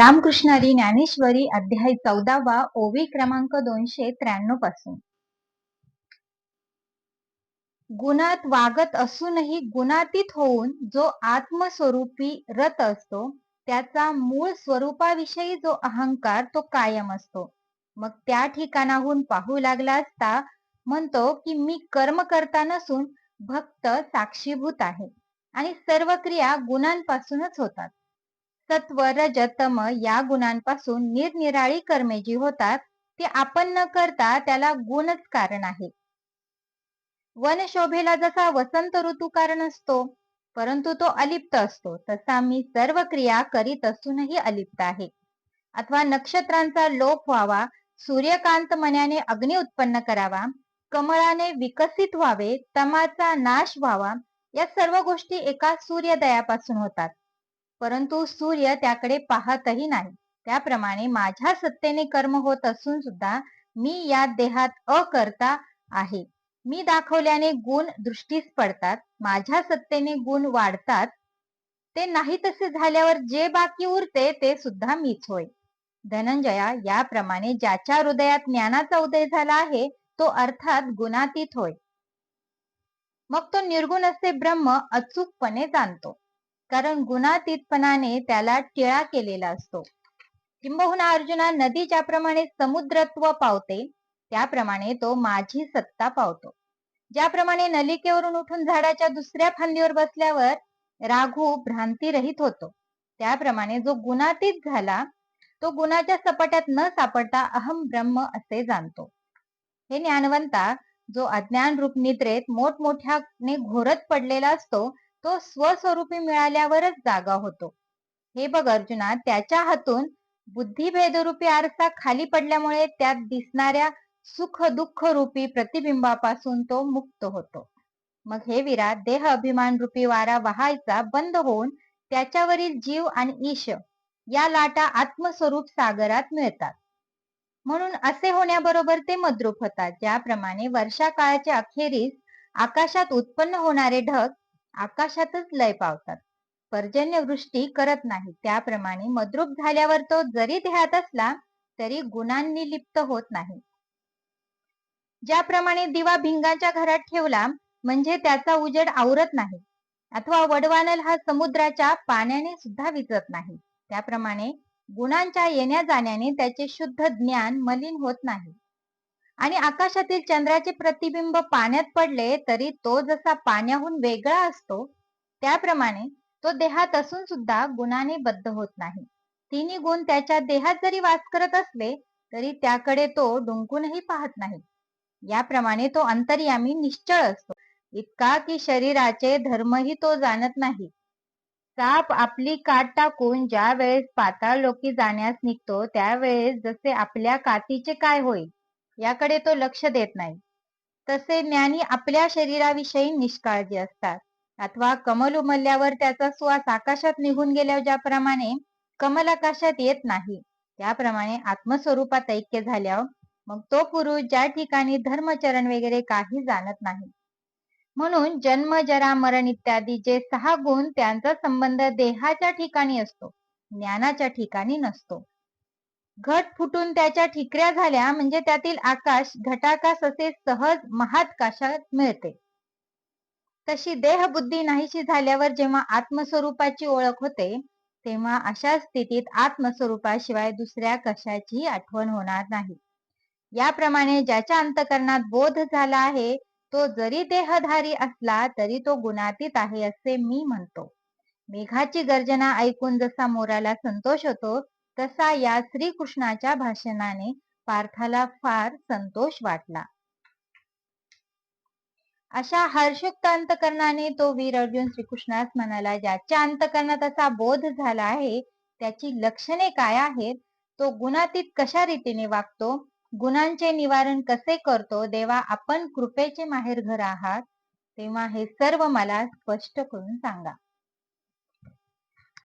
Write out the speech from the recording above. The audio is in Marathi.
रामकृष्णारी ज्ञानेश्वरी अध्याय चौदावा ओवी क्रमांक दोनशे त्र्याण्णवपासून. गुणात वागत असूनही गुणातीत होऊन जो आत्मस्वरूपी रत असतो त्याचा मूळ स्वरूपाविषयी जो अहंकार तो कायम असतो. मग त्या ठिकाणाहून पाहू लागला असता म्हणतो की मी कर्म करता नसून भक्त साक्षीभूत आहे आणि सर्व क्रिया गुणांपासूनच होतात. सत्व रज तम या गुणांपासून निरनिराळी कर्मे जी होतात ती आपण न करता त्याला गुणच कारण आहे. वन शोभेला जसा वसंत ऋतू कारण असतो परंतु तो अलिप्त असतो तसा मी सर्व क्रिया करीत असूनही अलिप्त आहे. अथवा नक्षत्रांचा लोप व्हावा सूर्यकांत मन्याने अग्नी उत्पन्न करावा कमळाने विकसित व्हावे तमाचा नाश व्हावा या सर्व गोष्टी एका सूर्यदयापासून होतात. परंतु सूर्य त्याकडे पाहतही नाही. त्याप्रमाणे माझ्या सत्तेने कर्म होत असून सुद्धा मी या देहात अकर्ता आहे. मी दाखवल्याने गुण दृष्टीस पडतात माझ्या सत्तेने गुण वाढतात ते नाही तसे झाल्यावर जे बाकी उरते ते सुद्धा मीच होय. धनंजया याप्रमाणे ज्याच्या हृदयात ज्ञानाचा उदय झाला आहे तो अर्थात गुणातीत होय. मग तो निर्गुण असे ब्रह्म अचूकपणे जाणतो. कारण गुणातीतपणाने त्याला टिळा केलेला असतो. किंबहुना अर्जुना नदी ज्याप्रमाणे समुद्रत्व पावते त्याप्रमाणे तो माझी सत्ता पावतो. ज्याप्रमाणे नलिकेवरून उठून झाडाच्या दुसऱ्या फांदीवर बसल्यावर राघू भ्रांतीरहित होतो. त्याप्रमाणे जो गुणातीत झाला तो गुणाच्या सपाट्यात न सापडता अहम ब्रह्म असे जाणतो. हे ज्ञानवंता जो अज्ञान रूप निद्रेत मोठमोठ्याने घोरत पडलेला असतो तो स्वस्वरूपी मिळाल्यावरच जागा होतो. हे बघ अर्जुना त्याच्या हातून बुद्धिभेदरूपी आरसा खाली पडल्यामुळे त्यात दिसणाऱ्या सुख दुःख रूपी प्रतिबिंबापासून तो मुक्त होतो. मग हे विरा देह अभिमान रूपी वारा वाहायचा बंद होऊन त्याच्यावरील जीव आणि ईश या लाटा आत्मस्वरूप सागरात मिळतात. म्हणून असे होण्याबरोबर ते मद्रूप होतात ज्याप्रमाणे वर्षा काळाच्या अखेरीस आकाशात उत्पन्न होणारे ढग आकाशातच लय पावतात. पर्जन्यवृष्टी करत नाही. त्याप्रमाणे मद्रूप झाल्यावर तो जरी देहात असला तरी गुणांनी लिप्त होत नाही. ज्याप्रमाणे दिवा भिंगाच्या घरात ठेवला म्हणजे त्याचा उजेड आवरत नाही. अथवा वडवानल हा समुद्राच्या पाण्याने सुद्धा विचत नाही. त्याप्रमाणे गुणांच्या येण्या जाण्याने त्याचे शुद्ध ज्ञान मलिन होत नाही. आणि आकाशातील चंद्राचे प्रतिबिंब पाण्यात पडले तरी तो जसा पाण्याहून वेगळा असतो त्याप्रमाणे तो देहात असून सुद्धा गुणाने बद्ध होत नाही. तिन्ही गुण त्याच्या देहात जरी वास करत असले तरी त्याकडे तो डुंकूनही पाहत नाही. याप्रमाणे तो अंतर्यामी निश्चळ असतो. इतका की शरीराचे धर्मही तो जाणत नाही. साप आपली काट टाकून ज्या वेळेस पाताळ लोकी जाण्यास निघतो त्यावेळेस जसे आपल्या कातीचे काय होईल? याकडे तो लक्ष देत नाही. तसे ज्ञानी आपल्या शरीराविषयी निष्काळजी असतात. अथवा कमल उमलल्यावर त्याचा सुवास आकाशात निघून गेल्यावर ज्याप्रमाणे कमल आकाशात येत नाही त्याप्रमाणे आत्मस्वरूपात ऐक्य झाल्यावर मग तो पुरुष ज्या ठिकाणी धर्मचरण वगैरे काही जाणत नाही. म्हणून जन्म जरा मरण इत्यादी जे सहा गुण त्यांचा संबंध देहाच्या ठिकाणी असतो ज्ञानाच्या ठिकाणी नसतो. घट फुटून त्याच्या ठिकऱ्या झाल्या म्हणजे त्यातील आकाश घटाकाश असे सहज महाकाशात मिळते. तशी देह बुद्धी नाहीशी झाल्यावर जेव्हा आत्मस्वरूपाची ओळख होते तेव्हा अशा स्थितीत आत्मस्वरूपाशिवाय दुसऱ्या कशाची आठवण होणार नाही. याप्रमाणे ज्याच्या अंतकरणात बोध झाला आहे तो जरी देहधारी असला तरी तो गुणातीत आहे असे मी म्हणतो. मेघाची गर्जना ऐकून जसा मोराला संतोष होतो तसा या श्रीकृष्णाच्या भाषणाने पार्थाला फार संतोष वाटला. अशा हर्षोक्त अंतकरणाने तो वीर अर्जुन श्रीकृष्णास म्हणाला ज्याच्या अंतकरणात असा बोध झाला आहे त्याची लक्षणे काय आहेत? तो गुणातीत कशा रीतीने वागतो? गुणांचे निवारण कसे करतो? देवा आपण कृपेचे माहेर घर आहात. तेव्हा हे सर्व मला स्पष्ट करून सांगा.